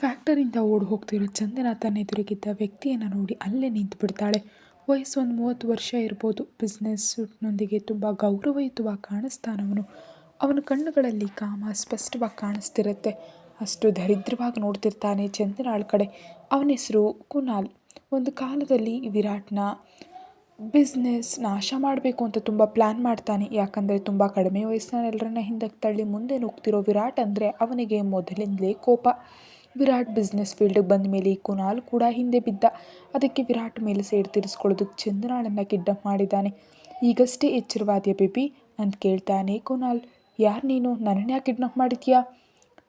ಫ್ಯಾಕ್ಟರಿಯಿಂದ ಓಡಿ ಹೋಗ್ತಿರೋ ಚಂದನ ಎದುರಿಗಿದ್ದ ವ್ಯಕ್ತಿಯನ್ನು ನೋಡಿ ಅಲ್ಲೇ ನಿಂತು ಬಿಡ್ತಾಳೆ ವಯಸ್ಸು ಒಂದು ಮೂವತ್ತು ವರ್ಷ ಇರ್ಬೋದು. ಬಿಸ್ನೆಸ್ ನೊಂದಿಗೆ ತುಂಬ ಗೌರವಯುತವಾಗಿ ಕಾಣಿಸ್ತಾನವನು. ಅವನ ಕಣ್ಣುಗಳಲ್ಲಿ ಕಾಮ ಸ್ಪಷ್ಟವಾಗಿ ಕಾಣಿಸ್ತಿರುತ್ತೆ. ಅಷ್ಟು ದರಿದ್ರವಾಗಿ ನೋಡ್ತಿರ್ತಾನೆ ಚಂದನಾಳ್ ಕಡೆ. ಅವನ ಹೆಸರು ಕುನಾಲ್. ಒಂದು ಕಾಲದಲ್ಲಿ ವಿರಾಟ್ನ ಬಿಸ್ನೆಸ್ ನಾಶ ಮಾಡಬೇಕು ಅಂತ ತುಂಬ ಪ್ಲ್ಯಾನ್ ಮಾಡ್ತಾನೆ. ಯಾಕಂದರೆ ತುಂಬ ಕಡಿಮೆ ವಯಸ್ಸಿನ ಎಲ್ಲರನ್ನ ಹಿಂದಕ್ಕೆ ತಳ್ಳಿ ಮುಂದೆ ನುಗ್ತಿರೋ ವಿರಾಟ್ ಅಂದರೆ ಅವನಿಗೆ ಮೊದಲಿಂದಲೇ ಕೋಪ. ವಿರಾಟ್ ಬಿಸ್ನೆಸ್ ಫೀಲ್ಡಿಗೆ ಬಂದ ಮೇಲೆ ಕುನಾಲ್ ಕೂಡ ಹಿಂದೆ ಬಿದ್ದ. ಅದಕ್ಕೆ ವಿರಾಟ್ ಮೇಲೆ ಸೇಡು ತೀರಿಸ್ಕೊಳ್ಳೋದಕ್ಕೆ ಚಂದನಾಳನ್ನು ಕಿಡ್ನಾಪ್ ಮಾಡಿದ್ದಾನೆ. ಈಗಷ್ಟೇ ಎಚ್ಚರವಾದ್ಯ ಬೇಬಿ? ಅಂತ ಕೇಳ್ತಾನೆ ಕುನಾಲ್. ಯಾರು ನೀನು? ನನ್ನನ್ನು ಯಾಕೆ ಕಿಡ್ನಾಪ್ ಮಾಡಿದ್ಯಾ?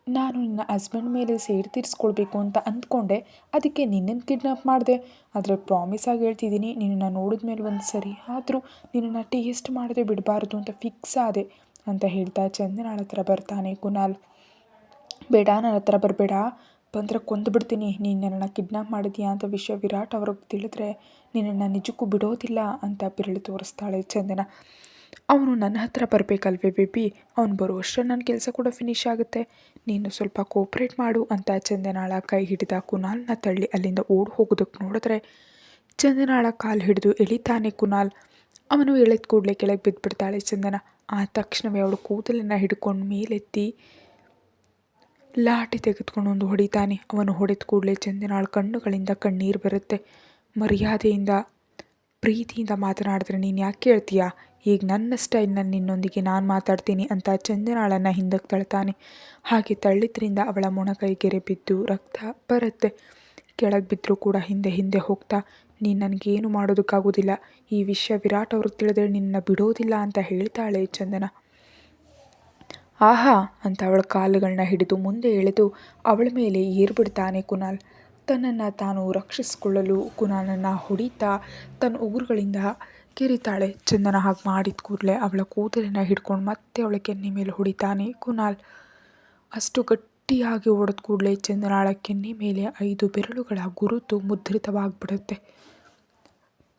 ನಾನು ನನ್ನ ಹಸ್ಬೆಂಡ್ ಮೇಲೆ ಸೇಡು ತೀರಿಸ್ಕೊಳ್ಬೇಕು ಅಂತ ಅಂದ್ಕೊಂಡೆ. ಅದಕ್ಕೆ ನಿನ್ನನ್ನು ಕಿಡ್ನಾಪ್ ಮಾಡಿದೆ. ಆದರೆ ಪ್ರಾಮಿಸ್ ಆಗಿ ಹೇಳ್ತಿದ್ದೀನಿ, ನಿನ್ನನ್ನು ನೋಡಿದ ಮೇಲೆ ಒಂದು ಸರಿ ಆದರೂ ನಿನ್ನನ್ನು ಟೇಸ್ಟ್ ಮಾಡದೆ ಬಿಡಬಾರ್ದು ಅಂತ ಫಿಕ್ಸ್ ಆದೆ ಅಂತ ಹೇಳ್ತಾ ಚಂದನಾಳ ಹತ್ರ ಬರ್ತಾನೆ ಕುನಾಲ್. ಬೇಡ ನನ್ನ ಹತ್ರ ಬರಬೇಡ. ಬಂದರೆ ಕೊಂದು ಬಿಡ್ತೀನಿ. ನೀನು ನನ್ನನ್ನು ಕಿಡ್ನಾಪ್ ಮಾಡಿದ್ಯಾ ಅಂತ ವಿಷಯ ವಿರಾಟ್ ಅವ್ರಿಗೆ ತಿಳಿದ್ರೆ ನಿನ್ನನ್ನು ನಿಜಕ್ಕೂ ಬಿಡೋದಿಲ್ಲ ಅಂತ ಬೆರಳು ತೋರಿಸ್ತಾಳೆ ಚಂದನ. ಅವನು ನನ್ನ ಹತ್ರ ಬರಬೇಕಲ್ವೇ ಬೇಬಿ? ಅವ್ನು ಬರೋ ಅಷ್ಟರಲ್ಲಿ ನನ್ನ ಕೆಲಸ ಕೂಡ ಫಿನಿಶ್ ಆಗುತ್ತೆ. ನೀನು ಸ್ವಲ್ಪ ಕೋಪ್ರೇಟ್ ಮಾಡು ಅಂತ ಚಂದನಾಳ ಕೈ ಹಿಡಿದ ಕುನಾಲ್ನ ತಳ್ಳಿ ಅಲ್ಲಿಂದ ಓಡಿ ಹೋಗೋದಕ್ಕೆ ನೋಡಿದ್ರೆ ಚಂದನಾಳ ಕಾಲು ಹಿಡಿದು ಎಳಿತಾನೆ ಕುನಾಲ್. ಅವನು ಎಳೆದ ಕೂಡಲೇ ಕೆಳಗೆ ಬಿದ್ದುಬಿಡ್ತಾಳೆ ಚಂದನ. ಆ ತಕ್ಷಣವೇ ಅವಳು ಕೂದಲನ್ನು ಹಿಡ್ಕೊಂಡು ಮೇಲೆತ್ತಿ ಲಾಠಿ ತೆಗೆದುಕೊಂಡು ಒಂದು ಹೊಡಿತಾನೆ. ಅವನು ಹೊಡೆದ ಕೂಡಲೇ ಚಂದನಾಳ ಕಣ್ಣುಗಳಿಂದ ಕಣ್ಣೀರು ಬರುತ್ತೆ. ಮರ್ಯಾದೆಯಿಂದ, ಪ್ರೀತಿಯಿಂದ ಮಾತನಾಡಿದ್ರೆ ನೀನು ಯಾಕೆ ಹೇಳ್ತೀಯಾ? ಈಗ ನನ್ನ ಸ್ಟೈಲ್ನಲ್ಲಿ ನಿನ್ನೊಂದಿಗೆ ನಾನು ಮಾತಾಡ್ತೀನಿ ಅಂತ ಚಂದನಾಳನ್ನು ಹಿಂದಕ್ಕೆ ತಳ್ತಾನೆ. ಹಾಗೆ ತಳ್ಳಿದ್ರಿಂದ ಅವಳ ಮೊಣಕೈ ಗೆರೆ ಬಿದ್ದು ರಕ್ತ ಬರುತ್ತೆ. ಕೆಳಗೆ ಬಿದ್ದರೂ ಕೂಡ ಹಿಂದೆ ಹಿಂದೆ ಹೋಗ್ತಾ, ನೀನು ನನಗೇನು ಮಾಡೋದಕ್ಕಾಗೋದಿಲ್ಲ. ಈ ವಿಷಯ ವಿರಾಟ್ ಅವ್ರಿಗೆ ತಿಳಿದ್ರೆ ನಿನ್ನ ಬಿಡೋದಿಲ್ಲ ಅಂತ ಹೇಳ್ತಾಳೆ ಚಂದನ. ಆಹಾ, ಅಂತ ಅವಳ ಕಾಲುಗಳನ್ನ ಹಿಡಿದು ಮುಂದೆ ಎಳೆದು ಅವಳ ಮೇಲೆ ಏರ್ಬಿಡ್ತಾನೆ ಕುನಾಲ್. ತನ್ನನ್ನು ತಾನು ರಕ್ಷಿಸಿಕೊಳ್ಳಲು ಕುನಾಲನ್ನು ಹೊಡಿತಾ ತನ್ನ ಉಗುರುಗಳಿಂದ ಕೆರಿತಾಳೆ. ಚಂದನ ಹಾಗೆ ಮಾಡಿದ ಕೂಡಲೇ ಅವಳ ಕೂದಲನ್ನು ಹಿಡ್ಕೊಂಡು ಮತ್ತೆ ಅವಳ ಕೆನ್ನೆ ಮೇಲೆ ಹೊಡಿತಾನೆ ಕುನಾಲ್. ಅಷ್ಟು ಗಟ್ಟಿಯಾಗಿ ಹೊಡೆದ ಕೂಡಲೇ ಚಂದನಾಳ ಕೆನ್ನೆ ಮೇಲೆ ಐದು ಬೆರಳುಗಳ ಗುರುತು ಮುದ್ರಿತವಾಗಿಬಿಡುತ್ತೆ.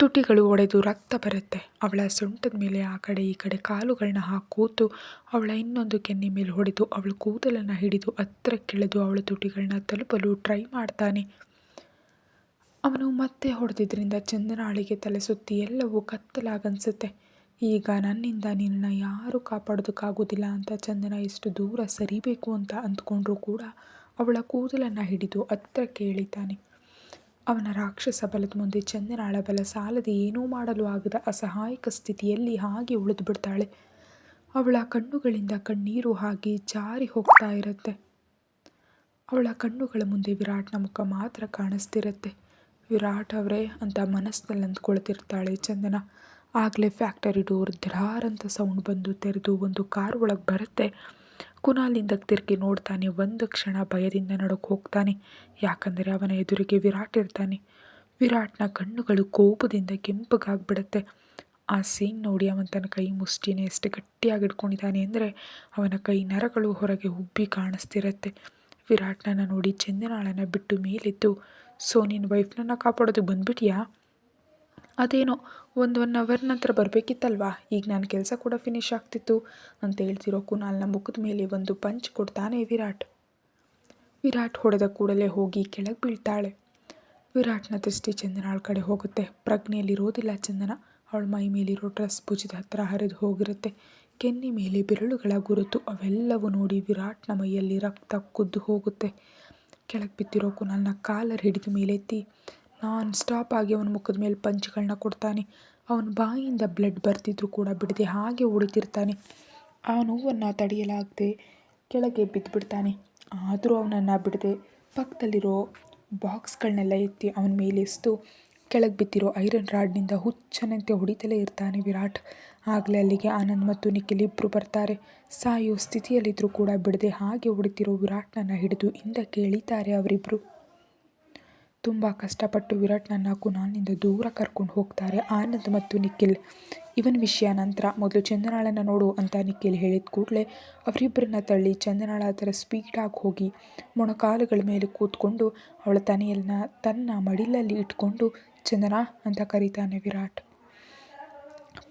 ತುಟಿಗಳು ಒಡೆದು ರಕ್ತ ಬರುತ್ತೆ. ಅವಳ ಸೊಂಟದ ಮೇಲೆ ಆ ಕಡೆ ಈ ಕಡೆ ಕಾಲುಗಳನ್ನ ಹಾಕೂತು ಕೂತು ಅವಳ ಇನ್ನೊಂದು ಕೆನ್ನೆ ಮೇಲೆ ಹೊಡೆದು ಅವಳ ಕೂದಲನ್ನು ಹಿಡಿದು ಹತ್ತಿರಕ್ಕೆಳೆದು ಅವಳ ತುಟಿಗಳನ್ನ ತಲುಪಲು ಟ್ರೈ ಮಾಡ್ತಾನೆ. ಅವನು ಮತ್ತೆ ಹೊಡೆದಿದ್ದರಿಂದ ಚಂದನಾಳಿಗೆ ತಲೆ ಸುತ್ತಿ ಎಲ್ಲವೂ ಕತ್ತಲಾಗನ್ಸುತ್ತೆ. ಈಗ ನನ್ನಿಂದ ನಿನ್ನ ಯಾರೂ ಕಾಪಾಡೋದಕ್ಕಾಗೋದಿಲ್ಲ ಅಂತ ಚಂದನ ಎಷ್ಟು ದೂರ ಸರಿಬೇಕು ಅಂತ ಅಂದ್ಕೊಂಡ್ರೂ ಕೂಡ ಅವಳ ಕೂದಲನ್ನು ಹಿಡಿದು ಹತ್ತಿರಕ್ಕೆ ಎಳಿತಾನೆ ಅವನ ರಾಕ್ಷಸ ಬಲದ ಮುಂದೆ ಚಂದನಾಳ ಬಲ ಸಾಲದೆ ಏನೂ ಮಾಡಲು ಆಗದ ಅಸಹಾಯಕ ಸ್ಥಿತಿಯಲ್ಲಿ ಹಾಗೆ ಉಳಿದು ಬಿಡ್ತಾಳೆ. ಅವಳ ಕಣ್ಣುಗಳಿಂದ ಕಣ್ಣೀರು ಹಾಗೆ ಜಾರಿ ಹೋಗ್ತಾ ಇರುತ್ತೆ. ಅವಳ ಕಣ್ಣುಗಳ ಮುಂದೆ ವಿರಾಟ್ನ ಮುಖ ಮಾತ್ರ ಕಾಣಿಸ್ತಿರುತ್ತೆ. ವಿರಾಟ್ ಅವರೇ ಅಂತ ಮನಸ್ಸಿನಲ್ಲಿ ಅಂದ್ಕೊಳ್ತಿರ್ತಾಳೆ ಚಂದನ. ಆಗಲೇ ಫ್ಯಾಕ್ಟರಿ ಡೋರ್ ಧರಾರ್ ಅಂತ ಸೌಂಡ್ ಬಂದು ತೆರೆದು ಒಂದು ಕಾರ್ ಒಳಗೆ ಬರುತ್ತೆ. ಕುನಾಲಿಂದ ತಿರುಗಿ ನೋಡ್ತಾನೆ, ಒಂದು ಕ್ಷಣ ಭಯದಿಂದ ನಡಕ್ಕೆ ಹೋಗ್ತಾನೆ. ಯಾಕಂದರೆ ಅವನ ಎದುರಿಗೆ ವಿರಾಟ್ ಇರ್ತಾನೆ. ವಿರಾಟ್ನ ಕಣ್ಣುಗಳು ಕೋಪದಿಂದ ಕೆಂಪಗಾಗ್ಬಿಡುತ್ತೆ. ಆ ಸೀನ್ ನೋಡಿ ಅವನ ತನ್ನ ಕೈ ಮುಷ್ಟಿನ ಎಷ್ಟು ಗಟ್ಟಿಯಾಗಿ ಇಟ್ಕೊಂಡಿದ್ದಾನೆ ಅಂದರೆ ಅವನ ಕೈ ನರಗಳು ಹೊರಗೆ ಉಬ್ಬಿ ಕಾಣಿಸ್ತಿರತ್ತೆ. ವಿರಾಟ್ನನ್ನು ನೋಡಿ ಚಂದನಾಳನ್ನು ಬಿಟ್ಟು ಮೇಲೆದ್ದು, ಸೊ ನಿನ್ನ ವೈಫ್ನನ್ನು ಕಾಪಾಡೋದಕ್ಕೆ ಬಂದ್ಬಿಟ್ಟಿಯಾ ಅದೇನೋ ಒಂದು ಒನ್ ಅವರ್ ನಂತರ ಬರಬೇಕಿತ್ತಲ್ವಾ? ಈಗ ನನ್ನ ಕೆಲಸ ಕೂಡ ಫಿನಿಶ್ ಆಗ್ತಿತ್ತು. ಅಂತ ಹೇಳ್ತಿರೋ ಕುನಾಲ್ನ ಮುಖದ ಮೇಲೆ ಒಂದು ಪಂಚ್ ಕೊಡ್ತಾನೆ ವಿರಾಟ್. ವಿರಾಟ್ ಹೊಡೆದ ಕೂಡಲೇ ಹೋಗಿ ಕೆಳಗೆ ಬೀಳ್ತಾಳೆ. ವಿರಾಟ್ನ ದೃಷ್ಟಿ ಚಂದನಾಳ ಕಡೆ ಹೋಗುತ್ತೆ. ಪ್ರಜ್ಞೆಯಲ್ಲಿರೋದಿಲ್ಲ ಚಂದನ. ಅವಳ ಮೈ ಮೇಲಿರೋ ಡ್ರೆಸ್ ಭುಜದ ಹತ್ರ ಹರಿದು ಹೋಗಿರುತ್ತೆ. ಕೆನ್ನಿ ಮೇಲೆ ಬೆರಳುಗಳ ಗುರುತು ಅವೆಲ್ಲವೂ ನೋಡಿ ವಿರಾಟ್ನ ಮೈಯಲ್ಲಿ ರಕ್ತ ಕುದ್ದು ಹೋಗುತ್ತೆ. ಕೆಳಗೆ ಬಿದ್ದಿರೋ ಕುನಾಲ್ನ ಕಾಲರ್ ಹಿಡಿದು ಮೇಲೆತ್ತಿ ನಾನ್ ಸ್ಟಾಪ್ ಆಗಿ ಅವನ ಮುಖದ ಮೇಲೆ ಪಂಚ್ಗಳನ್ನ ಕೊಡ್ತಾನೆ. ಅವನ ಬಾಯಿಯಿಂದ ಬ್ಲಡ್ ಬರ್ತಿದ್ರು ಕೂಡ ಬಿಡದೆ, ಹಾಗೆ ಉಳಿತಿರ್ತಾನೆ ಆ ನೋವನ್ನು ತಡೆಯಲಾಗದೆ ಕೆಳಗೆ ಬಿದ್ದುಬಿಡ್ತಾನೆ ಆದರೂ ಅವನನ್ನು ಬಿಡದೆ, ಪಕ್ಕದಲ್ಲಿರೋ ಬಾಕ್ಸ್ಗಳನ್ನೆಲ್ಲ ಎತ್ತಿ ಅವನ ಮೇಲೆ ಎಸ್ತು ಕೆಳಗೆ ಬಿದ್ದಿರೋ ಐರನ್ ರಾಡ್ನಿಂದ ಹುಚ್ಚನಂತೆ ಹೊಡಿತಲೇ ಇರ್ತಾನೆ ವಿರಾಟ್. ಆಗಲೇ ಅಲ್ಲಿಗೆ ಆನಂದ್ ಮತ್ತು ನಿಖಿಲ್ ಇಬ್ಬರು ಬರ್ತಾರೆ. ಸಾಯೋ ಸ್ಥಿತಿಯಲ್ಲಿದ್ದರೂ ಕೂಡ ಬಿಡದೆ, ಹಾಗೆ ಹೊಡಿತಿರೋ ವಿರಾಟ್ನನ್ನು ಹಿಡಿದು ಹಿಂದಕ್ಕೆ ಎಳಿತಾರೆ ಅವರಿಬ್ಬರು ತುಂಬ ಕಷ್ಟಪಟ್ಟು ವಿರಾಟ್ನನ್ನ ಕುನಾಲ್ನಿಂದ ದೂರ ಕರ್ಕೊಂಡು ಹೋಗ್ತಾರೆ ಆನಂದ್ ಮತ್ತು ನಿಖಿಲ್. ಇವನ್ ವಿಷಯ ನಂತರ ಮೊದಲು ಚಂದನಾಳನ್ನು ನೋಡು ಅಂತ ನಿಖಿಲ್ ಹೇಳಿದ ಕೂಡಲೇ ಅವರಿಬ್ಬರನ್ನ ತಳ್ಳಿ ಚಂದನಾಳ ಥರ ಸ್ಪೀಡಾಗಿ ಹೋಗಿ ಮೊಣಕಾಲುಗಳ ಮೇಲೆ ಕೂತ್ಕೊಂಡು ಅವಳ ತನೆಯನ್ನು ತನ್ನ ಮಡಿಲಲ್ಲಿ ಇಟ್ಕೊಂಡು, ಚಂದನಾ ಅಂತ ಕರೀತಾನೆ ವಿರಾಟ್.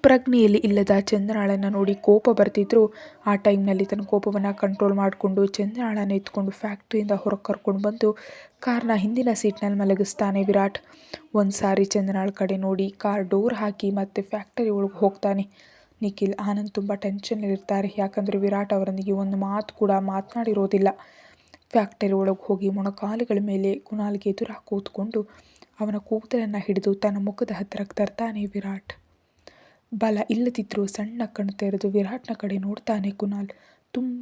ಪ್ರಜ್ಞೆಯಲ್ಲಿ ಇಲ್ಲದ ಚಂದ್ರನಾಳನ್ನು ನೋಡಿ ಕೋಪ ಬರ್ತಿದ್ರು. ಆ ಟೈಮ್ನಲ್ಲಿ ತನ್ನ ಕೋಪವನ್ನು ಕಂಟ್ರೋಲ್ ಮಾಡಿಕೊಂಡು ಚಂದ್ರಾಳನ್ನು ಎತ್ಕೊಂಡು ಫ್ಯಾಕ್ಟ್ರಿಯಿಂದ ಹೊರಗೆ ಕರ್ಕೊಂಡು ಬಂದು ಕಾರ್ನ ಹಿಂದಿನ ಸೀಟ್ನಲ್ಲಿ ಮಲಗಿಸ್ತಾನೆ ವಿರಾಟ್. ಒಂದು ಸಾರಿ ಚಂದ್ರಾಳ ಕಡೆ ನೋಡಿ ಕಾರ್ ಡೋರ್ ಹಾಕಿ ಮತ್ತೆ ಫ್ಯಾಕ್ಟರಿ ಒಳಗೆ ಹೋಗ್ತಾನೆ. ನಿಖಿಲ್, ಆನಂದ್ ತುಂಬ ಟೆನ್ಷನ್ನಲ್ಲಿರ್ತಾರೆ ಯಾಕಂದರೆ ವಿರಾಟ್ ಅವರೊಂದಿಗೆ ಒಂದು ಮಾತು ಕೂಡ ಮಾತನಾಡಿರೋದಿಲ್ಲ. ಫ್ಯಾಕ್ಟರಿ ಒಳಗೆ ಹೋಗಿ ಮೊಣಕಾಲುಗಳ ಮೇಲೆ ಕುನಾಲ್ಗೆ ಎದುರು ಕೂತ್ಕೊಂಡು ಅವನ ಕೂದಲನ್ನು ಹಿಡಿದು ತನ್ನ ಮುಖದ ಹತ್ತಿರಕ್ಕೆ ತರ್ತಾನೆ ವಿರಾಟ್. ಬಲ ಇಲ್ಲದಿದ್ದರೂ ಸಣ್ಣ ಕಣ್ಣು ತೆರೆದು ವಿರಾಟ್ನ ಕಡೆ ನೋಡ್ತಾನೆ ಕುನಾಲ್. ತುಂಬ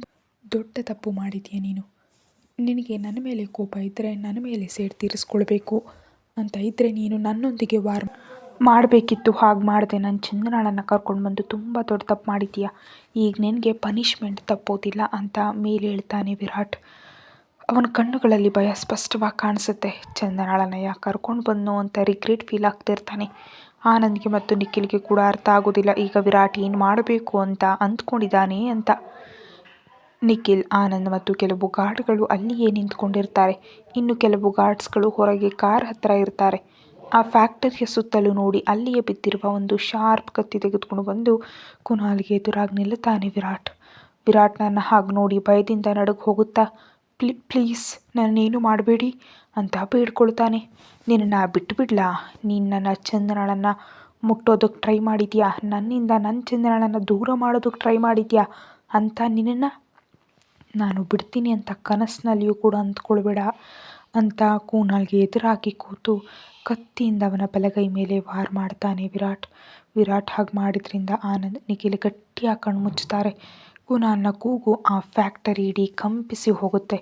ದೊಡ್ಡ ತಪ್ಪು ಮಾಡಿದೀಯ ನೀನು? ನಿನಗೆ ನನ್ನ ಮೇಲೆ ಕೋಪ ಇದ್ದರೆ ನನ್ನ ಮೇಲೆ ಸೇಡ್ ತೀರಿಸ್ಕೊಳ್ಬೇಕು. ಅಂತ ಇದ್ದರೆ ನೀನು ನನ್ನೊಂದಿಗೆ ವಾರ್ ಮಾಡಬೇಕಿತ್ತು, ಹಾಗೆ ಮಾಡಿದೆ. ನಾನು ಚಂದನಾಳನ್ನು ಕರ್ಕೊಂಡು ಬಂದು ತುಂಬ ದೊಡ್ಡ ತಪ್ಪು ಮಾಡಿದೀಯ? ಈಗ ನಿನಗೆ ಪನಿಷ್ಮೆಂಟ್ ತಪ್ಪೋದಿಲ್ಲ ಅಂತ ಮೇಲೆ ಹೇಳ್ತಾನೆ ವಿರಾಟ್. ಅವನ ಕಣ್ಣುಗಳಲ್ಲಿ ಭಯ ಸ್ಪಷ್ಟವಾಗಿ ಕಾಣಿಸುತ್ತೆ. ಚಂದನಾಳನ ಯಾಕೆ ಕರ್ಕೊಂಡು ಬಂದು ಅಂತ ರಿಗ್ರೆಟ್ ಫೀಲ್ ಆಗ್ತಿರ್ತಾನೆ. ಆನಂದ್ಗೆ ಮತ್ತು ನಿಖಿಲ್ಗೆ ಕೂಡ ಅರ್ಥ ಆಗೋದಿಲ್ಲ ಈಗ ವಿರಾಟ್ ಏನು ಮಾಡಬೇಕು ಅಂತ ಅಂದ್ಕೊಂಡಿದ್ದಾನೆ ಅಂತ. ನಿಖಿಲ್, ಆನಂದ್ ಮತ್ತು ಕೆಲವು ಗಾರ್ಡ್ಗಳು ಅಲ್ಲಿಯೇ ನಿಂತ್ಕೊಂಡಿರ್ತಾರೆ. ಇನ್ನು ಕೆಲವು ಗಾರ್ಡ್ಸ್ಗಳು ಹೊರಗೆ ಕಾರ್ ಹತ್ತಿರ ಇರ್ತಾರೆ. ಆ ಫ್ಯಾಕ್ಟರಿಯ ಸುತ್ತಲೂ ನೋಡಿ ಅಲ್ಲಿಯೇ ಬಿದ್ದಿರುವ ಒಂದು ಶಾರ್ಪ್ ಕತ್ತಿ ತೆಗೆದುಕೊಂಡು ಬಂದು ಕುನಾಲ್ಗೆ ಎದುರಾಗಿ ನಿಲ್ಲುತ್ತಾನೆ ವಿರಾಟ್. ವಿರಾಟ್ ನನ್ನ ಹಾಗೆ ನೋಡಿ ಭಯದಿಂದ ನಡುಗು ಹೋಗುತ್ತಾ, ಪ್ಲೀ, ಪ್ಲೀಸ್, ನನ್ನೇನು ಮಾಡಬೇಡಿ? ಅಂತ ಬೇಡ್ಕೊಳ್ತಾನೆ. ನಿನ್ನನ್ನು ಬಿಟ್ಬಿಡ್ಲಾ? ನೀನು ನನ್ನ ಚಂದನಳನ್ನು ಮುಟ್ಟೋದಕ್ಕೆ ಟ್ರೈ ಮಾಡಿದ್ಯಾ? ನನ್ನಿಂದ ನನ್ನ ಚಂದನಳನ್ನು ದೂರ ಮಾಡೋದಕ್ಕೆ ಟ್ರೈ ಮಾಡಿದ್ಯಾ? ಅಂತ ನಿನ್ನನ್ನು ನಾನು ಬಿಡ್ತೀನಿ ಅಂತ ಕನಸಿನಲ್ಲಿಯೂ ಕೂಡ ಅಂದ್ಕೊಳ್ಬೇಡ ಅಂತ ಕೂನಲ್ಗೆ ಎದುರಾಗಿ ಕೂತು ಕತ್ತಿಯಿಂದ ಅವನ ಬಲಗೈ ಮೇಲೆ ವಾರ್ ಮಾಡ್ತಾನೆ ವಿರಾಟ್. ವಿರಾಟ್ ಹಾಗೆ ಮಾಡಿದ್ರಿಂದ ಆನಂದ್ ನಿಖಿಲ್ ಗಟ್ಟಿಯಾಗಿ ಕಣ್ಮುಚ್ಚುತ್ತಾರೆ ಕೂನಾಲ್ನ ಕೂಗು ಆ ಫ್ಯಾಕ್ಟರಿ ಇಡೀ ಕಂಪಿಸಿ ಹೋಗುತ್ತೆ.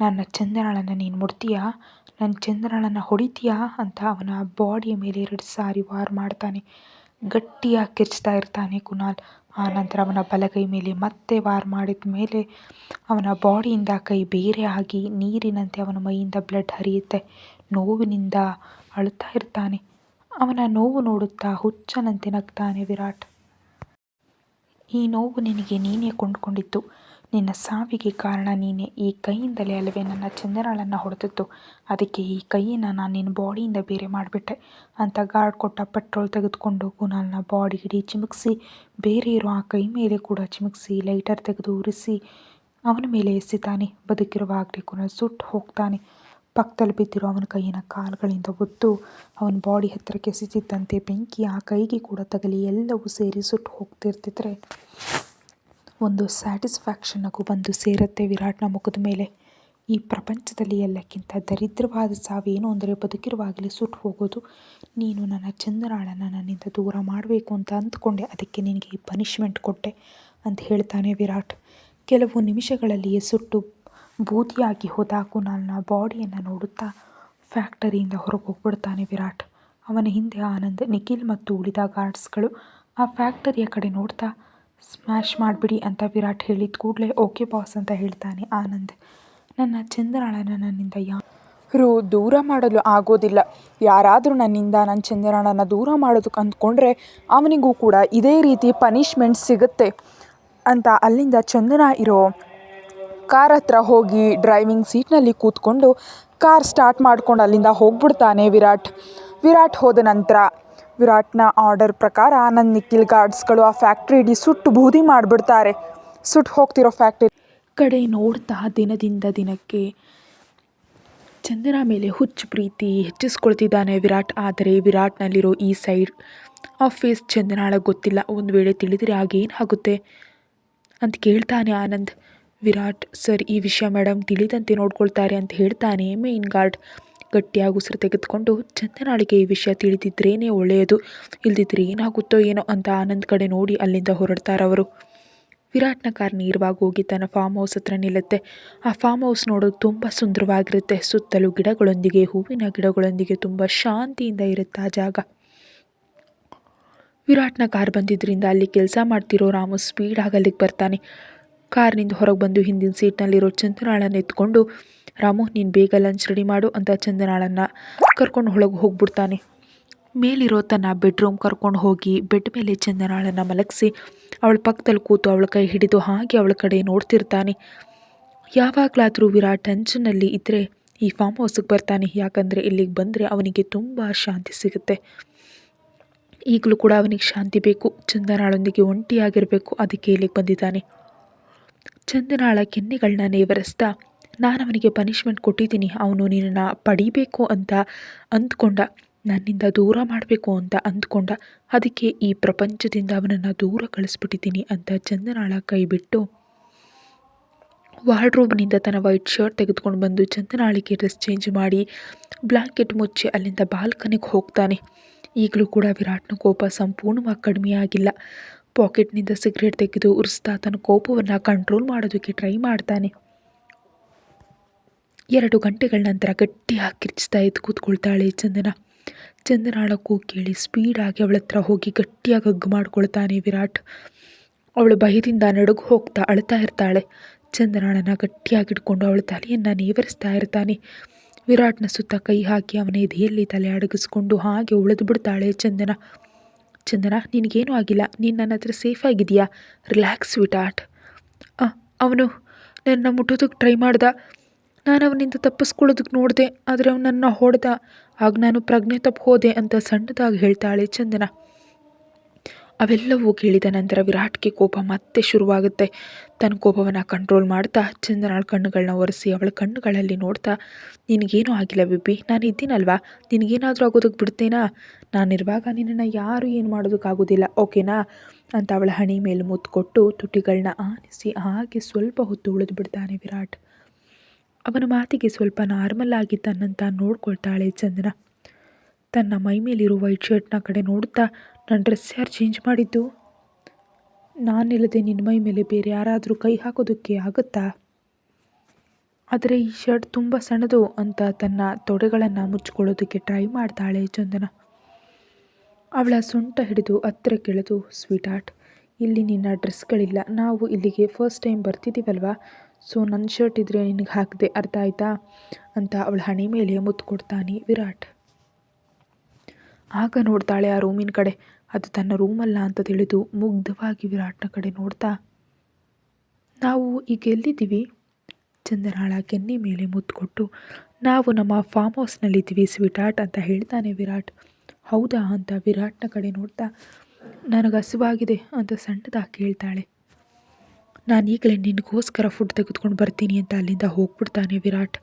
ನನ್ನ ಚಂದನಳನ್ನು ನೀನು ಮುಡ್ತೀಯಾ? ನನ್ನ ಚಂದನಳನ್ನು ಹೊಡಿತೀಯಾ? ಅಂತ ಅವನ ಬಾಡಿಯ ಮೇಲೆ ಎರಡು ಸಾರಿ ವಾರ್ ಮಾಡ್ತಾನೆ. ಗಟ್ಟಿಯಾಗಿ ಕಿರ್ಚ್ತಾ ಇರ್ತಾನೆ ಕುನಾಲ್. ನಂತರ ಅವನ ಬಲಗೈ ಮೇಲೆ ಮತ್ತೆ ವಾರ್ ಮಾಡಿದ ಮೇಲೆ ಅವನ ಬಾಡಿಯಿಂದ ಕೈ ಬೇರೆ ಆಗಿ ನೀರಿನಂತೆ ಅವನ ಮೈಯಿಂದ ಬ್ಲಡ್ ಹರಿಯುತ್ತೆ. ನೋವಿನಿಂದ ಅಳುತ್ತಾ ಇರ್ತಾನೆ. ಅವನ ನೋವು ನೋಡುತ್ತಾ ಹುಚ್ಚನಂತೆ ನಗ್ತಾನೆ ವಿರಾಟ್. ಈ ನೋವು ನಿನಗೆ ನೀನೇ ಕೊಂಡ್ಕೊಂಡಿದ್ದು. ನಿನ್ನ ಸಾವಿಗೆ ಕಾರಣ ನೀನೇ. ಈ ಕೈಯಿಂದಲೇ ಅಲ್ಲವೇ ನನ್ನ ಚಂದನಾಳನ್ನು ಹೊಡೆದಿತ್ತು ಅದಕ್ಕೆ ಈ ಕೈಯನ್ನು ನಾನು ನಿನ್ನ ಬಾಡಿಯಿಂದ ಬೇರೆ ಮಾಡಿಬಿಟ್ಟೆ. ಅಂತ ಗಾರ್ಡ್ ಕೊಟ್ಟ ಪೆಟ್ರೋಲ್ ತೆಗೆದುಕೊಂಡು ಕುನಾಲ್ನ ಬಾಡಿ ಹಿಡಿ ಚಿಮುಕಿಸಿ, ಬೇರೆ ಇರೋ ಆ ಕೈ ಮೇಲೆ ಕೂಡ ಚಿಮುಕಿಸಿ ಲೈಟರ್ ತೆಗೆದು ಉರಿಸಿ, ಅವನ ಮೇಲೆ ಎಸೆತಾನೆ ಬದುಕಿರುವಾಗಲೇ ಕುನಾಲ್ ಸುಟ್ಟು ಹೋಗ್ತಾನೆ. ಪಕ್ಕದಲ್ಲಿ ಬಿದ್ದಿರೋ ಅವನ ಕೈಯನ್ನು ಕಾಲುಗಳಿಂದ ಒತ್ತು ಅವನ ಬಾಡಿ ಹತ್ತಿರಕ್ಕೆ ಎಸೆತಿದ್ದಂತೆ ಬೆಂಕಿ ಆ ಕೈಗೆ ಕೂಡ ತಗಲಿ ಎಲ್ಲವೂ ಸೇರಿ ಸುಟ್ಟು ಹೋಗ್ತಿರ್ತಿದ್ರೆ. ಒಂದು ಸ್ಯಾಟಿಸ್ಫ್ಯಾಕ್ಷನ್ ನಗು ಬಂದು ಸೇರುತ್ತೆ ವಿರಾಟ್ನ ಮುಖದ ಮೇಲೆ. ಈ ಪ್ರಪಂಚದಲ್ಲಿ ಎಲ್ಲಕ್ಕಿಂತ ದರಿದ್ರವಾದ ಸಾವೇನು ಅಂದರೆ ಬದುಕಿರುವಾಗಲೇ ಸುಟ್ಟು ಹೋಗೋದು. ನೀನು ನನ್ನ ಚಂದನಾಳನ್ನು ನನ್ನಿಂದ ದೂರ ಮಾಡಬೇಕು ಅಂತ ಅಂದ್ಕೊಂಡೆ. ಅದಕ್ಕೆ ನಿನಗೆ ಈ ಪನಿಷ್ಮೆಂಟ್ ಕೊಟ್ಟೆ ಅಂತ ಹೇಳ್ತಾನೆ ವಿರಾಟ್. ಕೆಲವು ನಿಮಿಷಗಳಲ್ಲಿಯೇ ಸುಟ್ಟು ಬೂದಿಯಾಗಿ ಹೋದಾಗೂ ನನ್ನ ಬಾಡಿಯನ್ನು ನೋಡುತ್ತಾ ಫ್ಯಾಕ್ಟರಿಯಿಂದ ಹೊರಗೆ ಹೋಗ್ಬಿಡ್ತಾನೆ ವಿರಾಟ್. ಅವನ ಹಿಂದೆ ಆನಂದ್, ನಿಖಿಲ್ ಮತ್ತು ಉಳಿದ ಗಾರ್ಡ್ಸ್ಗಳು ಆ ಫ್ಯಾಕ್ಟರಿಯ ಕಡೆ ನೋಡ್ತಾ ಸ್ಮ್ಯಾಶ್ ಮಾಡಿಬಿಡಿ ಅಂತ ವಿರಾಟ್ ಹೇಳಿದ ಕೂಡಲೇ ಓಕೆ ಬಾಸ್ ಅಂತ ಹೇಳ್ತಾನೆ ಆನಂದ್. ನನ್ನ ಚಂದ್ರನಾಳನ ನನ್ನಿಂದ ಯಾರು ದೂರ ಮಾಡಲು ಆಗೋದಿಲ್ಲ. ಯಾರಾದರೂ ನನ್ನಿಂದ ನನ್ನ ಚಂದ್ರಾಣನ ದೂರ ಮಾಡೋದಕ್ಕೆ ಅಂದ್ಕೊಂಡ್ರೆ ಅವನಿಗೂ ಕೂಡ ಇದೇ ರೀತಿ ಪನಿಷ್ಮೆಂಟ್ ಸಿಗುತ್ತೆ ಅಂತ ಅಲ್ಲಿಂದ ಚಂದನ ಇರೋ ಕಾರ್ ಹತ್ರ ಹೋಗಿ ಡ್ರೈವಿಂಗ್ ಸೀಟ್ನಲ್ಲಿ ಕೂತ್ಕೊಂಡು ಕಾರ್ ಸ್ಟಾರ್ಟ್ ಮಾಡ್ಕೊಂಡು ಅಲ್ಲಿಂದ ಹೋಗ್ಬಿಡ್ತಾನೆ ವಿರಾಟ್. ವಿರಾಟ್ ಹೋದ ನಂತರ ವಿರಾಟ್ನ ಆರ್ಡರ್ ಪ್ರಕಾರ ನನ್ನ ನಿಖಿಲ್ ಗಾರ್ಡ್ಸ್ಗಳು ಆ ಫ್ಯಾಕ್ಟ್ರಿ ಇಡೀ ಸುಟ್ಟು ಬೂದಿ ಮಾಡಿಬಿಡ್ತಾರೆ. ಸುಟ್ಟು ಹೋಗ್ತಿರೋ ಫ್ಯಾಕ್ಟ್ರಿ ಕಡೆ ನೋಡ್ತಾ ದಿನದಿಂದ ದಿನಕ್ಕೆ ಚಂದನ ಮೇಲೆ ಹುಚ್ಚು ಪ್ರೀತಿ ಹೆಚ್ಚಿಸ್ಕೊಳ್ತಿದ್ದಾನೆ ವಿರಾಟ್. ಆದರೆ ವಿರಾಟ್ನಲ್ಲಿರೋ ಈ ಸೈಡ್ ಆ ಫೇಸ್ ಚಂದನಾಳ ಗೊತ್ತಿಲ್ಲ. ಒಂದು ವೇಳೆ ತಿಳಿದರೆ ಆಗೇನಾಗುತ್ತೆ ಅಂತ ಕೇಳ್ತಾನೆ ಆನಂದ್. ವಿರಾಟ್, ಸರ್, ಈ ವಿಷಯ ಮೇಡಮ್ ತಿಳಿದಂತೆ ನೋಡ್ಕೊಳ್ತಾರೆ ಅಂತ ಹೇಳ್ತಾನೆ ಮೇನ್ ಗಾರ್ಡ್. ಗಟ್ಟಿಯಾಗಿ ಉಸಿರು ತೆಗೆದುಕೊಂಡು ಚಂದನಾಳಿಗೆ ಈ ವಿಷಯ ತಿಳಿದಿದ್ರೇನೆ ಒಳ್ಳೆಯದು, ಇಲ್ದಿದ್ರೆ ಏನಾಗುತ್ತೋ ಏನೋ ಅಂತ ಆನಂದ್ ಕಡೆ ನೋಡಿ ಅಲ್ಲಿಂದ ಹೊರಡ್ತಾರವರು ವಿರಾಟ್ನ ಕಾರ್ ನೇರವಾಗಿ ಹೋಗಿ ತನ್ನ ಫಾರ್ಮ್ ಹೌಸ್ ಹತ್ರ ನಿಲ್ಲುತ್ತೆ. ಆ ಫಾರ್ಮ್ ಹೌಸ್ ನೋಡೋದು ತುಂಬ ಸುಂದರವಾಗಿರುತ್ತೆ. ಸುತ್ತಲೂ ಗಿಡಗಳೊಂದಿಗೆ, ಹೂವಿನ ಗಿಡಗಳೊಂದಿಗೆ ತುಂಬ ಶಾಂತಿಯಿಂದ ಇರುತ್ತೆ ಆ ಜಾಗ. ವಿರಾಟ್ನ ಕಾರ್ ಬಂದಿದ್ದರಿಂದ ಅಲ್ಲಿ ಕೆಲಸ ಮಾಡ್ತಿರೋ ರಾಮು ಸ್ಪೀಡಾಗಿ ಅಲ್ಲಿಗೆ ಬರ್ತಾನೆ. ಕಾರ್ನಿಂದ ಹೊರಗೆ ಬಂದು ಹಿಂದಿನ ಸೀಟ್ನಲ್ಲಿರೋ ಚಂದನಾಳನ್ನು ಎತ್ಕೊಂಡು ರಾಮು, ನೀನು ಬೇಗ ಲಂಚ್ ರೆಡಿ ಮಾಡು ಅಂತ ಚಂದನಾಳನ್ನು ಕರ್ಕೊಂಡು ಒಳಗೆ ಹೋಗ್ಬಿಡ್ತಾನೆ. ಮೇಲಿರೋ ತನ್ನ ಬೆಡ್ರೂಮ್ ಕರ್ಕೊಂಡು ಹೋಗಿ ಬೆಡ್ ಮೇಲೆ ಚಂದನಾಳನ್ನು ಮಲಗಿಸಿ ಅವಳ ಪಕ್ಕದಲ್ಲಿ ಕೂತು ಅವಳ ಕೈ ಹಿಡಿದು ಹಾಗೆ ಅವಳ ಕಡೆ ನೋಡ್ತಿರ್ತಾನೆ. ಯಾವಾಗಲಾದರೂ ವಿರಾಟ್ ಟೆನ್ಷನ್ನಲ್ಲಿ ಇದ್ದರೆ ಈ ಫಾರ್ಮ್ ಹೌಸಿಗೆ ಬರ್ತಾನೆ. ಯಾಕಂದರೆ ಇಲ್ಲಿಗೆ ಬಂದರೆ ಅವನಿಗೆ ತುಂಬ ಶಾಂತಿ ಸಿಗುತ್ತೆ. ಈಗಲೂ ಕೂಡ ಅವನಿಗೆ ಶಾಂತಿ ಬೇಕು. ಚಂದನಾಳೊಂದಿಗೆ ಒಂಟಿಯಾಗಿರಬೇಕು. ಅದಕ್ಕೆ ಇಲ್ಲಿಗೆ ಬಂದಿದ್ದಾನೆ. ಚಂದನಾಳ ಕೆನ್ನೆಗಳನ್ನ ನೇವರಿಸ್ತಾ ನಾನು ಅವನಿಗೆ ಪನಿಷ್ಮೆಂಟ್ ಕೊಟ್ಟಿದ್ದೀನಿ. ಅವನು ನಿನ್ನನ್ನು ಪಡಿಬೇಕು ಅಂತ ಅಂದ್ಕೊಂಡ. ನನ್ನಿಂದ ದೂರ ಮಾಡಬೇಕು ಅಂತ ಅಂದ್ಕೊಂಡ. ಅದಕ್ಕೆ ಈ ಪ್ರಪಂಚದಿಂದ ಅವನನ್ನು ದೂರ ಕಳಿಸ್ಬಿಟ್ಟಿದ್ದೀನಿ ಅಂತ ಚಂದನಾಳ ಕೈ ಬಿಟ್ಟು ವಾರ್ಡ್ರೋಬ್ನಿಂದ ತನ್ನ ವೈಟ್ ಶರ್ಟ್ ತೆಗೆದುಕೊಂಡು ಬಂದು ಚಂದನಾಳಿಗೆ ಡ್ರೆಸ್ ಚೇಂಜ್ ಮಾಡಿ ಬ್ಲ್ಯಾಂಕೆಟ್ ಮುಚ್ಚಿ ಅಲ್ಲಿಂದ ಬಾಲ್ಕನಿಗೆ ಹೋಗ್ತಾನೆ. ಈಗಲೂ ಕೂಡ ವಿರಾಟ್ನ ಕೋಪ ಸಂಪೂರ್ಣವಾಗಿ ಕಡಿಮೆಯಾಗಿಲ್ಲ ಪಾಕೆಟ್ನಿಂದ ಸಿಗರೇಟ್ ತೆಗೆದು ಉರಿಸ್ತಾ ತನ್ನ ಕೋಪವನ್ನು ಕಂಟ್ರೋಲ್ ಮಾಡೋದಕ್ಕೆ ಟ್ರೈ ಮಾಡ್ತಾನೆ. ಎರಡು ಗಂಟೆಗಳ ನಂತರ ಗಟ್ಟಿಯಾಗಿ ಕಿರ್ಚ್ತಾ ಇದ್ದು ಕೂತ್ಕೊಳ್ತಾಳೆ ಚಂದನ. ಚಂದನಾಳ ಕೂಗು ಕೇಳಿ ಸ್ಪೀಡಾಗಿ ಅವಳ ಹತ್ರ ಹೋಗಿ ಗಟ್ಟಿಯಾಗಿ ಹಗ್ಗು ಮಾಡ್ಕೊಳ್ತಾನೆ ವಿರಾಟ್. ಅವಳು ಭಯದಿಂದ ನಡುಗು ಹೋಗ್ತಾ ಅಳ್ತಾ ಇರ್ತಾಳೆ. ಚಂದನಾಳನ ಗಟ್ಟಿಯಾಗಿ ಹಿಡ್ಕೊಂಡು ಅವಳ ತಲೆಯನ್ನು ನೇವರಿಸ್ತಾ ಇರ್ತಾನೆ. ವಿರಾಟ್ನ ಸುತ್ತ ಕೈ ಹಾಕಿ ಅವನ ಎದೆಯಲ್ಲಿ ತಲೆ ಅಡಗಿಸ್ಕೊಂಡು ಹಾಗೆ ಉಳಿದು ಬಿಡ್ತಾಳೆ ಚಂದನ. ಚಂದನ, ನಿನಗೇನೂ ಆಗಿಲ್ಲ. ನೀನು ನನ್ನ ಹತ್ರ ಸೇಫಾಗಿದೆಯಾ ರಿಲ್ಯಾಕ್ಸ್ ವಿಟಾಟ್ ಅವನು ನನ್ನ ಮುಟ್ಟೋದಕ್ಕೆ ಟ್ರೈ ಮಾಡ್ದ. ನಾನು ಅವನಿಂದ ತಪ್ಪಿಸ್ಕೊಳ್ಳೋದಕ್ಕೆ ನೋಡಿದೆ, ಆದರೆ ಅವನನ್ನು ನನ್ನ ಹೊಡೆದ. ಆಗ ನಾನು ಪ್ರಜ್ಞೆ ತಪ್ಪು ಹೋದೆ ಅಂತ ಸಣ್ಣದಾಗಿ ಹೇಳ್ತಾಳೆ ಚಂದನ. ಅವೆಲ್ಲವೂ ಕೇಳಿದ ನಂತರ ವಿರಾಟ್ಗೆ ಕೋಪ ಮತ್ತೆ ಶುರುವಾಗುತ್ತೆ. ತನ್ನ ಕೋಪವನ್ನು ಕಂಟ್ರೋಲ್ ಮಾಡ್ತಾ ಚಂದನಾಳ ಕಣ್ಣುಗಳನ್ನ ಒರೆಸಿ ಅವಳ ಕಣ್ಣುಗಳಲ್ಲಿ ನೋಡ್ತಾ, ನಿನಗೇನೂ ಆಗಿಲ್ಲ ಬಿಬ್ಬಿ, ನಾನು ಇದ್ದೀನಲ್ವಾ? ನಿನಗೇನಾದರೂ ಆಗೋದಕ್ಕೆ ಬಿಡ್ತೇನಾ? ನಾನಿರುವಾಗ ನಿನ್ನನ್ನು ಯಾರು ಏನು ಮಾಡೋದಕ್ಕಾಗೋದಿಲ್ಲ ಓಕೆನಾ? ಅಂತ ಅವಳ ಹಣಿ ಮೇಲೆ ಮುತ್ತು ಕೊಟ್ಟು ತುಟಿಗಳನ್ನ ಆನಿಸಿ ಹಾಗೆ ಸ್ವಲ್ಪ ಹೊತ್ತು ಉಳಿದು ಬಿಡ್ತಾನೆ ವಿರಾಟ್. ಅವನ ಮಾತಿಗೆ ಸ್ವಲ್ಪ ನಾರ್ಮಲ್ ಆಗಿ ತನ್ನಂತ ನೋಡ್ಕೊಳ್ತಾಳೆ ಚಂದನ. ತನ್ನ ಮೈ ಮೇಲಿರುವ ವೈಟ್ ಶರ್ಟ್ನ ಕಡೆ ನೋಡುತ್ತಾ ನನ್ನ ಡ್ರೆಸ್ ಯಾರು ಚೇಂಜ್ ಮಾಡಿದ್ದು? ನಾನಿಲ್ಲದೆ ನಿನ್ನ ಮೈ ಮೇಲೆ ಬೇರೆ ಯಾರಾದರೂ ಕೈ ಹಾಕೋದಕ್ಕೆ ಆಗುತ್ತಾ? ಆದರೆ ಈ ಶರ್ಟ್ ತುಂಬ ಸಣ್ಣದು ಅಂತ ತನ್ನ ತೊಡೆಗಳನ್ನು ಮುಚ್ಕೊಳ್ಳೋದಕ್ಕೆ ಟ್ರೈ ಮಾಡ್ತಾಳೆ ಚಂದನ. ಅವಳ ಸೊಂಟ ಹಿಡಿದು ಹತ್ತಿರ ಕೆಳೆದು ಸ್ವೀಟ್ ಆರ್ಟ್ ಇಲ್ಲಿ ನಿನ್ನ ಡ್ರೆಸ್ಗಳಿಲ್ಲ. ನಾವು ಇಲ್ಲಿಗೆ ಫಸ್ಟ್ ಟೈಮ್ ಬರ್ತಿದ್ದೀವಲ್ವಾ? ಸೊ ನನ್ನ ಶರ್ಟ್ ಇದ್ರೆ ನಿನಗೆ ಹಾಕಿದೆ ಅರ್ಥ ಆಯ್ತಾ? ಅಂತ ಅವಳ ಹಣೆ ಮೇಲೆ ಮುತ್ತು ಕೊಡ್ತಾನೆ ವಿರಾಟ್. ಆಗ ನೋಡ್ತಾಳೆ ಆ ರೂಮಿನ ಕಡೆ. ಅದು ತನ್ನ ರೂಮಲ್ಲ ಅಂತ ತಿಳಿದು ಮುಗ್ಧವಾಗಿ ವಿರಾಟ್ನ ಕಡೆ ನೋಡ್ತಾ. ನಾವು ಈಗ ಎಲ್ಲಿದ್ದೀವಿ? ಚಂದನಾಳ ಕೆನ್ನೆ ಮೇಲೆ ಮುತ್ತು ಕೊಟ್ಟು, ನಾವು ನಮ್ಮ ಫಾರ್ಮ್ ಹೌಸ್ನಲ್ಲಿದ್ದೀವಿ ಸ್ವೀಟ್ ಆರ್ಟ್ ಅಂತ ಹೇಳ್ತಾನೆ ವಿರಾಟ್. ಹೌದಾ? ಅಂತ ವಿರಾಟ್ನ ಕಡೆ ನೋಡ್ತಾ, ನನಗೆ ಹಸುವಾಗಿದೆ ಅಂತ ಸಣ್ಣದಾಗಿ ಕೇಳ್ತಾಳೆ. ನಾನು ಈಗಲೇ ನಿನಗೋಸ್ಕರ ಫುಡ್ ತೆಗೆದುಕೊಂಡು ಬರ್ತೀನಿ ಅಂತ ಅಲ್ಲಿಂದ ಹೋಗ್ಬಿಡ್ತಾನೆ ವಿರಾಟ್.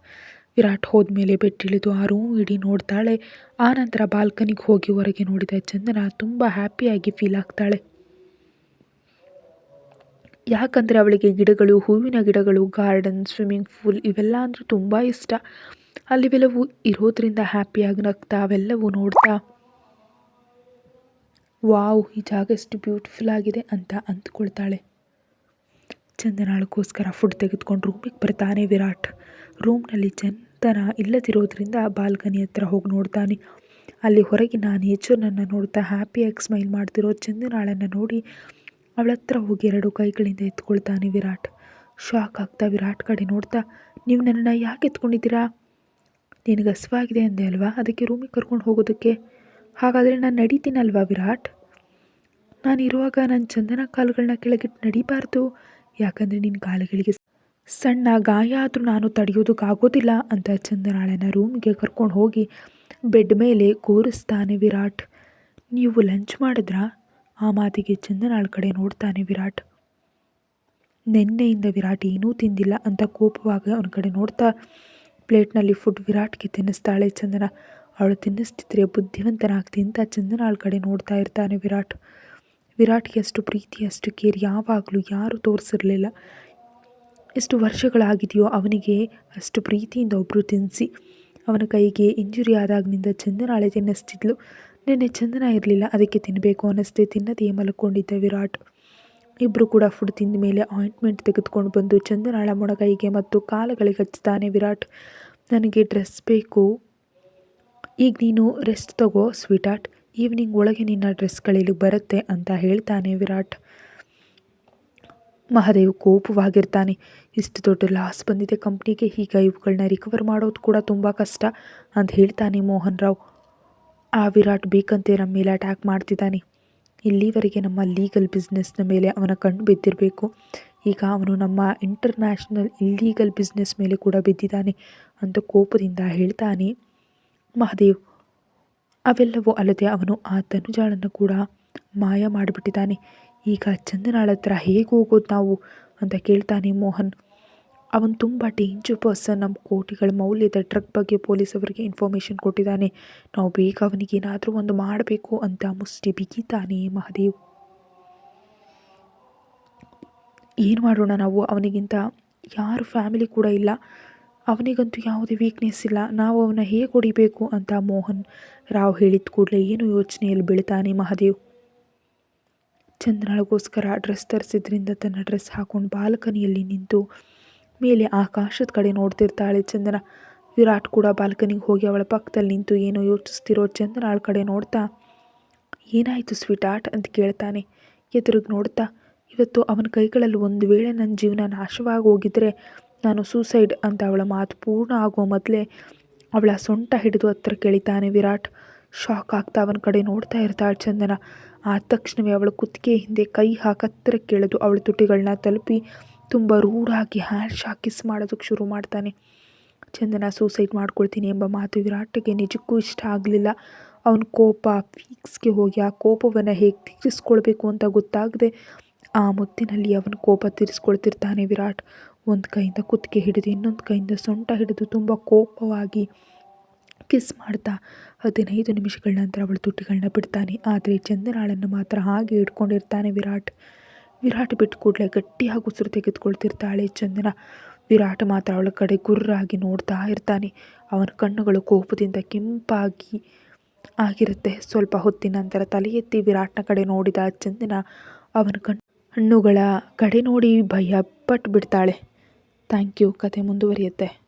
ವಿರಾಟ್ ಹೋದ್ಮೇಲೆ ಬೆಟ್ಟಿಳಿದು ಆ ರೂಮ್ ಇಡೀ ನೋಡ್ತಾಳೆ. ಆನಂತರ ಬಾಲ್ಕನಿಗೆ ಹೋಗಿ ಹೊರಗೆ ನೋಡಿದ ಚಂದನ ತುಂಬ ಹ್ಯಾಪಿಯಾಗಿ ಫೀಲ್ ಆಗ್ತಾಳೆ. ಯಾಕಂದರೆ ಅವಳಿಗೆ ಗಿಡಗಳು, ಹೂವಿನ ಗಿಡಗಳು ಗಾರ್ಡನ್ ಸ್ವಿಮ್ಮಿಂಗ್ ಫೂಲ್ ಇವೆಲ್ಲ ಅಂದರೂ ತುಂಬ ಇಷ್ಟ. ಅಲ್ಲಿವೆಲ್ಲವೂ ಇರೋದ್ರಿಂದ ಹ್ಯಾಪಿಯಾಗಿ ನಗ್ತಾ ಅವೆಲ್ಲವೂ ನೋಡ್ತಾ. ವಾವ್, ಈ ಜಾಗ ಎಷ್ಟು ಬ್ಯೂಟಿಫುಲ್ ಆಗಿದೆ ಅಂತ ಅಂದ್ಕೊಳ್ತಾಳೆ ಚಂದನಾಳಕ್ಕೋಸ್ಕರ ಫುಡ್ ತೆಗೆದುಕೊಂಡು ರೂಮಿಗೆ ಬರ್ತಾನೆ ವಿರಾಟ್. ರೂಮ್ನಲ್ಲಿ ಚಂದನ ಇಲ್ಲದಿರೋದ್ರಿಂದ ಬಾಲ್ಕನಿ ಹತ್ರ ಹೋಗಿ ನೋಡ್ತಾನೆ. ಅಲ್ಲಿ ಹೊರಗಿನ ನನ್ನ ನೋಡ್ತಾ ಹ್ಯಾಪಿಯಾಗಿ ಸ್ಮೈಲ್ ಮಾಡ್ತಿರೋ ಚಂದನಾಳನ್ನು ನೋಡಿ ಅವಳ ಹತ್ರ ಹೋಗಿ ಎರಡು ಕೈಗಳಿಂದ ಎತ್ಕೊಳ್ತಾನೆ ವಿರಾಟ್. ಶಾಕ್ ಆಗ್ತಾ ವಿರಾಟ್ ಕಡೆ ನೋಡ್ತಾ, ನೀವು ನನ್ನನ್ನು ಯಾಕೆ ಎತ್ಕೊಂಡಿದ್ದೀರಾ? ನಿನಗೆ ಹಸುವಾಗಿದೆ ಅಂದೆ ಅಲ್ವಾ? ಅದಕ್ಕೆ ರೂಮಿಗೆ ಕರ್ಕೊಂಡು ಹೋಗೋದಕ್ಕೆ. ಹಾಗಾದರೆ ನಾನು ನಡೀತೀನಲ್ವಾ ವಿರಾಟ್? ನಾನು ಇರುವಾಗ ನನ್ನ ಚಂದನ ಕಾಲುಗಳನ್ನ ಕೆಳಗಿಟ್ಟು ನಡಿಬಾರ್ದು. ಯಾಕಂದರೆ ನಿನ್ನ ಕಾಲುಗಳಿಗೆ ಸಣ್ಣ ಗಾಯ ಆದರೂ ನಾನು ತಡೆಯೋದಕ್ಕಾಗೋದಿಲ್ಲ ಅಂತ ಚಂದನಾಳನ ರೂಮ್ಗೆ ಕರ್ಕೊಂಡು ಹೋಗಿ ಬೆಡ್ ಮೇಲೆ ಕೂರಿಸ್ತಾನೆ ವಿರಾಟ್. ನೀವು ಲಂಚ್ ಮಾಡಿದ್ರಾ? ಆ ಮಾತಿಗೆ ಚಂದನಾಳ್ ಕಡೆ ನೋಡ್ತಾನೆ ವಿರಾಟ್. ನಿನ್ನೆಯಿಂದ ವಿರಾಟ್ ಏನೂ ತಿಂದಿಲ್ಲ ಅಂತ ಕೋಪವಾಗಿ ಅವನ ಕಡೆ ನೋಡ್ತಾ ಪ್ಲೇಟ್ನಲ್ಲಿ ಫುಡ್ ವಿರಾಟ್ಗೆ ತಿನ್ನಿಸ್ತಾಳೆ ಚಂದನ ಅವಳು ತಿನ್ನಿಸ್ತಿದ್ರೆ ಬುದ್ಧಿವಂತನಾಗ್ತಿ ಅಂತ ಚಂದನಾಳ ಕಡೆ ನೋಡ್ತಾ ಇರ್ತಾನೆ ವಿರಾಟ್. ವಿರಾಟ್ಗೆ ಅಷ್ಟು ಪ್ರೀತಿ ಅಷ್ಟು ಕೇರ್ ಯಾವಾಗಲೂ ಯಾರೂ ತೋರಿಸಿರಲಿಲ್ಲ. ಎಷ್ಟು ವರ್ಷಗಳಾಗಿದೆಯೋ ಅವನಿಗೆ ಅಷ್ಟು ಪ್ರೀತಿಯಿಂದ ಒಬ್ಬರು ತಿನ್ನಿಸಿ ಅವನ ಕೈಗೆ ಇಂಜುರಿ ಆದಾಗಿನಿಂದ ಚಂದನಾಳೆ ತಿನ್ನಿಸ್ತಿದ್ಲು. ನಿನ್ನೆ ಚಂದನ ಇರಲಿಲ್ಲ, ಅದಕ್ಕೆ ತಿನ್ನಬೇಕು ಅನ್ನಿಸ್ದೆ ತಿನ್ನದೇ ಮಲ್ಕೊಂಡಿದ್ದ ವಿರಾಟ್. ಇಬ್ಬರು ಕೂಡ ಫುಡ್ ತಿಂದ ಮೇಲೆ ಆಯಿಂಟ್ಮೆಂಟ್ ತೆಗೆದುಕೊಂಡು ಬಂದು ಚಂದನಾಳ ಮೊಣಗೈಗೆ ಮತ್ತು ಕಾಲುಗಳಿಗೆ ಹಚ್ಚುತ್ತಾನೆ ವಿರಾಟ್. ನನಗೆ ಡ್ರೆಸ್ ಬೇಕು. ಈಗ ನೀನು ರೆಸ್ಟ್ ತಗೋ ಸ್ವೀಟಾರ್ಟ್ ಈವ್ನಿಂಗ್ ಒಳಗೆ ನಿನ್ನ ಡ್ರೆಸ್ಗಳಿಲ್ಲಿ ಬರುತ್ತೆ ಅಂತ ಹೇಳ್ತಾನೆ ವಿರಾಟ್. ಮಹಾದೇವ್ ಕೋಪವಾಗಿರ್ತಾನೆ. ಇಷ್ಟು ದೊಡ್ಡ ಲಾಸ್ ಬಂದಿದೆ ಕಂಪ್ನಿಗೆ ಈಗ ಇವುಗಳನ್ನ ರಿಕವರ್ ಮಾಡೋದು ಕೂಡ ತುಂಬ ಕಷ್ಟ ಅಂತ ಹೇಳ್ತಾನೆ ಮೋಹನ್ ರಾವ್ ಆ ವಿರಾಟ್ ಬೇಕಂತೆ ನಮ್ಮ ಮೇಲೆ ಅಟ್ಯಾಕ್ ಮಾಡ್ತಿದ್ದಾನೆ. ಇಲ್ಲಿವರೆಗೆ ನಮ್ಮ ಲೀಗಲ್ ಬಿಸ್ನೆಸ್ನ ಮೇಲೆ ಅವನ ಕಣ್ಣು ಬಿದ್ದಿರಬೇಕು. ಈಗ ಅವನು ನಮ್ಮ ಇಂಟರ್ನ್ಯಾಷನಲ್ ಇಲ್ಲೀಗಲ್ ಬಿಸ್ನೆಸ್ ಮೇಲೆ ಕೂಡ ಬಿದ್ದಿದ್ದಾನೆ ಅಂತ ಕೋಪದಿಂದ ಹೇಳ್ತಾನೆ ಮಹಾದೇವ್. ಅವೆಲ್ಲವೂ ಅಲ್ಲದೆ ಅವನು ಆ ತನುಜಾಳನ್ನು ಕೂಡ ಮಾಯ ಮಾಡಿಬಿಟ್ಟಿದ್ದಾನೆ. ಈಗ ಚಂದನಾಳ ಹತ್ರ ಹೇಗೆ ಹೋಗೋದು ನಾವು ಅಂತ ಕೇಳ್ತಾನೆ ಮೋಹನ್. ಅವನು ತುಂಬ ಡೇಂಜರ್ ಪರ್ಸನ್ ನಮ್ಮ ಕೋಟಿಗಳ ಮೌಲ್ಯದ ಡ್ರಗ್ ಬಗ್ಗೆ ಪೊಲೀಸ್ ಅವರಿಗೆ ಇನ್ಫಾರ್ಮೇಷನ್ ಕೊಟ್ಟಿದ್ದಾನೆ. ನಾವು ಬೇಗ ಅವನಿಗೆ ಏನಾದರೂ ಒಂದು ಮಾಡಬೇಕು ಅಂತ ಮುಷ್ಟಿ ಬಿಗಿತಾನೆ ಮಹದೇವ್. ಏನು ಮಾಡೋಣ ನಾವು? ಅವನಿಗಿಂತ ಯಾರು ಫ್ಯಾಮಿಲಿ ಕೂಡ ಇಲ್ಲ. ಅವನಿಗಂತೂ ಯಾವುದೇ ವೀಕ್ನೆಸ್ ಇಲ್ಲ. ನಾವು ಅವನ ಹೇಗೆ ಹೊಡಿಬೇಕು ಅಂತ ಮೋಹನ್ ರಾವ್ ಹೇಳಿದ ಕೂಡಲೇ ಏನು ಯೋಚನೆಯಲ್ಲಿ ಬೀಳ್ತಾನೆ ಮಹಾದೇವ್? ಚಂದ್ರನಳಗೋಸ್ಕರ ಡ್ರೆಸ್ ತರಿಸಿದ್ರಿಂದ ತನ್ನ ಡ್ರೆಸ್ ಹಾಕೊಂಡು ಬಾಲ್ಕನಿಯಲ್ಲಿ ನಿಂತು ಮೇಲೆ ಆಕಾಶದ ಕಡೆ ನೋಡ್ತಿರ್ತಾಳೆ ಚಂದನ. ವಿರಾಟ್ ಕೂಡ ಬಾಲ್ಕನಿಗೆ ಹೋಗಿ ಅವಳ ಪಕ್ಕದಲ್ಲಿ ನಿಂತು ಏನೋ ಯೋಚಿಸ್ತಿರೋ ಚಂದನಾಳ ಕಡೆ ನೋಡ್ತಾ, ಏನಾಯಿತು ಸ್ವೀಟ್ ಆರ್ಟ್ ಅಂತ ಕೇಳ್ತಾನೆ. ಎದುರಿಗೆ ನೋಡ್ತಾ, ಇವತ್ತು ಅವನ ಕೈಗಳಲ್ಲಿ ಒಂದು ವೇಳೆ ನನ್ನ ಜೀವನ ನಾಶವಾಗಿ ಹೋಗಿದ್ರೆ ನಾನು ಸೂಸೈಡ್ ಅಂತ ಅವಳ ಮಾತು ಪೂರ್ಣ ಆಗುವ ಮೊದಲೇ ಅವಳ ಸೊಂಟ ಹಿಡಿದು ಹತ್ರ ಕೇಳಿತಾನೆ ವಿರಾಟ್. ಶಾಕ್ ಆಗ್ತಾ ಅವನ ಕಡೆ ನೋಡ್ತಾ ಇರ್ತಾಳೆ ಚಂದನ. ಆ ತಕ್ಷಣವೇ ಅವಳ ಕುತ್ತಿಗೆ ಹಿಂದೆ ಕೈ ಹಾಕತ್ತಿರ ಕೇಳೋದು ಅವಳ ತುಟಿಗಳನ್ನ ತಲುಪಿ ತುಂಬ ರೂಢಾಗಿ ಹ್ಯಾಂಡ್ ಶಾಕ್ ಕಿಸ್ ಮಾಡೋದಕ್ಕೆ ಶುರು ಮಾಡ್ತಾನೆ. ಚಂದನ ಸೂಸೈಡ್ ಮಾಡ್ಕೊಳ್ತೀನಿ ಎಂಬ ಮಾತು ವಿರಾಟ್ಗೆ ನಿಜಕ್ಕೂ ಇಷ್ಟ ಆಗಲಿಲ್ಲ. ಅವನ ಕೋಪ ಫೀಕ್ಸ್ಗೆ ಹೋಗಿ ಆ ಕೋಪವನ್ನು ಹೇಗೆ ತೀರಿಸ್ಕೊಳ್ಬೇಕು ಅಂತ ಗೊತ್ತಾಗದೆ ಆ ಮುತ್ತಿನಲ್ಲಿ ಅವನ ಕೋಪ ತೀರಿಸ್ಕೊಳ್ತಿರ್ತಾನೆ ವಿರಾಟ್. ಒಂದು ಕೈಯಿಂದ ಕುತ್ತಿಗೆ ಹಿಡಿದು, ಇನ್ನೊಂದು ಕೈಯಿಂದ ಸೊಂಟ ಹಿಡಿದು ತುಂಬ ಕೋಪವಾಗಿ ಕಿಸ್ ಮಾಡ್ತಾ ಹದಿನೈದು ನಿಮಿಷಗಳ ನಂತರ ಅವಳು ತುಟಿಗಳನ್ನ ಬಿಡ್ತಾನೆ. ಆದರೆ ಚಂದನಾಳನ್ನು ಮಾತ್ರ ಹಾಗೆ ಇಟ್ಕೊಂಡಿರ್ತಾನೆ ವಿರಾಟ್. ವಿರಾಟ್ ಬಿಟ್ಟು ಕೂಡಲೇ ಗಟ್ಟಿಯಾಗಿ ಉಸಿರು ತೆಗೆದುಕೊಳ್ತಿರ್ತಾಳೆ ಚಂದನ. ವಿರಾಟ್ ಮಾತ್ರ ಅವಳ ಕಡೆ ಗುರ್ರಾಗಿ ನೋಡ್ತಾ ಇರ್ತಾನೆ. ಅವನ ಕಣ್ಣುಗಳು ಕೋಪದಿಂದ ಕೆಂಪಾಗಿ ಆಗಿರುತ್ತೆ. ಸ್ವಲ್ಪ ಹೊತ್ತಿನ ನಂತರ ತಲೆ ಎತ್ತಿ ವಿರಾಟ್ನ ಕಡೆ ನೋಡಿದ ಚಂದನ ಅವನ ಕಣ್ಣು ಹಣ್ಣುಗಳ ಕಡೆ ನೋಡಿ ಭಯ ಪಟ್ಟು ಬಿಡ್ತಾಳೆ ಥ್ಯಾಂಕ್ ಯು. ಕತೆ ಮುಂದುವರಿಯುತ್ತೆ.